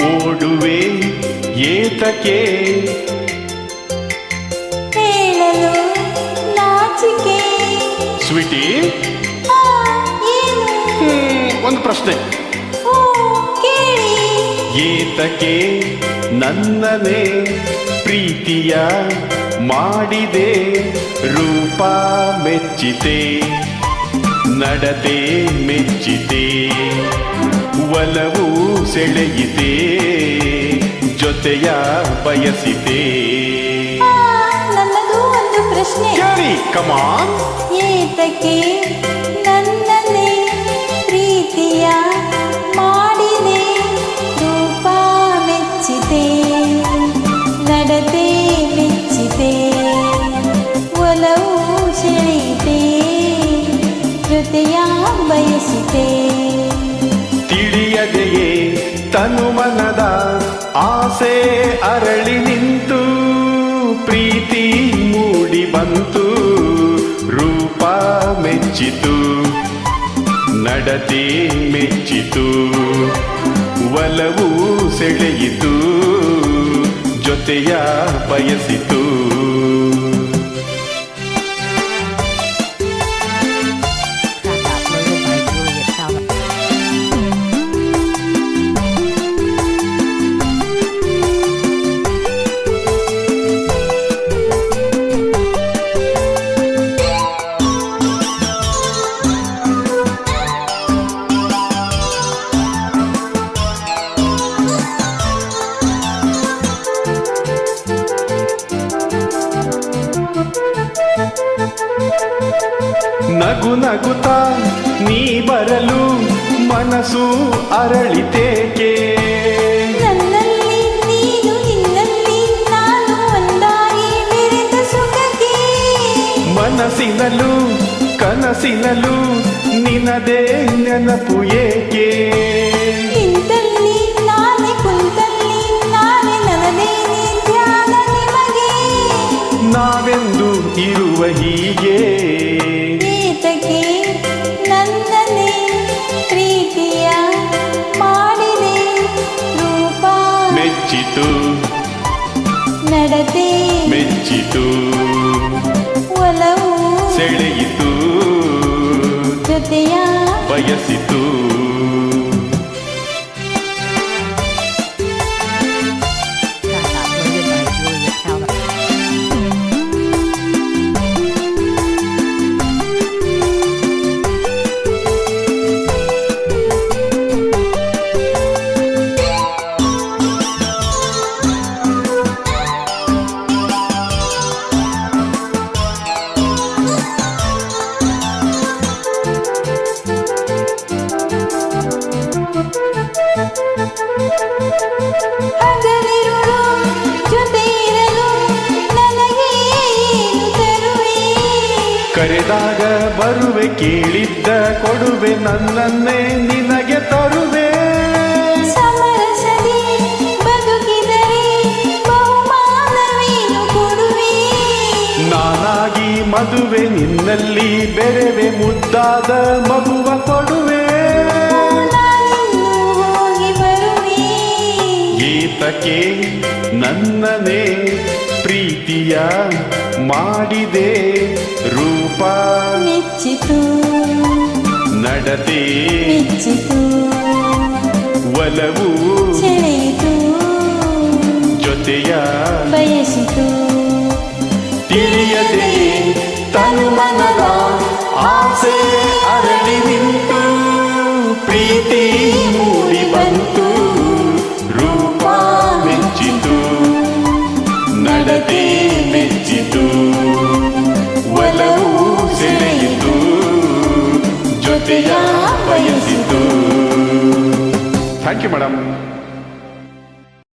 ನೋಡುವೆ ಏತಕೆ ಹೇಳಲು ನಾಚಿಕೆ. ಸ್ವೀಟಿ? ಒಂದು ಪ್ರಶ್ನೆ. ಏತಕೆ ಏತಕ್ಕೆ ನನ್ನನೇ ಪ್ರೀತಿಯ ಮಾಡಿದೆ ರೂಪ ಮೆಚ್ಚಿತೆ ನಡತೆ ಮೆಚ್ಚಿತೆ ಒಲವು ಸೆಳೆಯಿತೆ ಜೊತೆಯ ಬಯಸಿತೆ. ನನ್ನದು ಒಂದು ಪ್ರಶ್ನೆ. ಕೇಳಿ ಕಮಾನ್ ಏತಕ್ಕೆ ನನ್ನನ್ನೇ ಪ್ರೀತಿಯ ಮಾಡಿದೆ ರೂಪ ಮೆಚ್ಚಿದೆ ನಡತೆ ಮೆಚ್ಚಿದೆ ಒಲವು ಸೆಳೆಯಿತೆ ಜೊತೆಯ ಬಯಸಿದೆ ತನುಮನದ ಆಸೆ ಅರಳಿ ನಿಂತು, ಪ್ರೀತಿ ಮೂಡಿ ಬಂತು, ರೂಪ ಮೆಚ್ಚಿತು, ನಡತೆ ಮೆಚ್ಚಿತು, ಒಲವು ಸೆಳೆಯಿತು, ಜೊತೆಯ ಬಯಸಿತು. ನಗು ನಗುತ ನೀ ಬರಲು ಮನಸ್ಸು ಅರಳಿತೇಕೆ ಮನಸ್ಸಿನಲ್ಲೂ ಕನಸಿನಲ್ಲೂ ನಿನದೇ ನೆನಪು ಏಕೆ? ನಾವೆಂದು ಇರುವ ಹೀಗೆ? ಬಯಸಿತು Track ಕರೆದಾಗ ಬರುವೆ ಕೇಳಿದ್ದ ಕೊಡುವೆ ನನ್ನನ್ನೇ ನಿನಗೆ ತರುವೆ. ನಾನಾಗಿ ಮದುವೆ ನಿನ್ನಲ್ಲಿ ಬೆರೆವೆ ಮುದ್ದಾದ ಮಗುವ ಕೊಡುವೆ. ಗೀತಕ್ಕೆ ನನ್ನನೇ ಪ್ರೀತಿಯ ಮಾಡಿದೆ ರೂಪ. ಮೆಚ್ಚಿತು. ನಡತೆ. ಮೆಚ್ಚಿತು. ಒಲವು. ಸೆಳೆಯಿತು. ಜೊತೆಯ. ಬಯಸಿತು. ತಿಳಿಯದೆ ತನುಮನದ ಆಸೆ. ಜೊತೆಯ ಬಯಸಿತು ಥ್ಯಾಂಕ್ ಯು ಮೇಡಮ್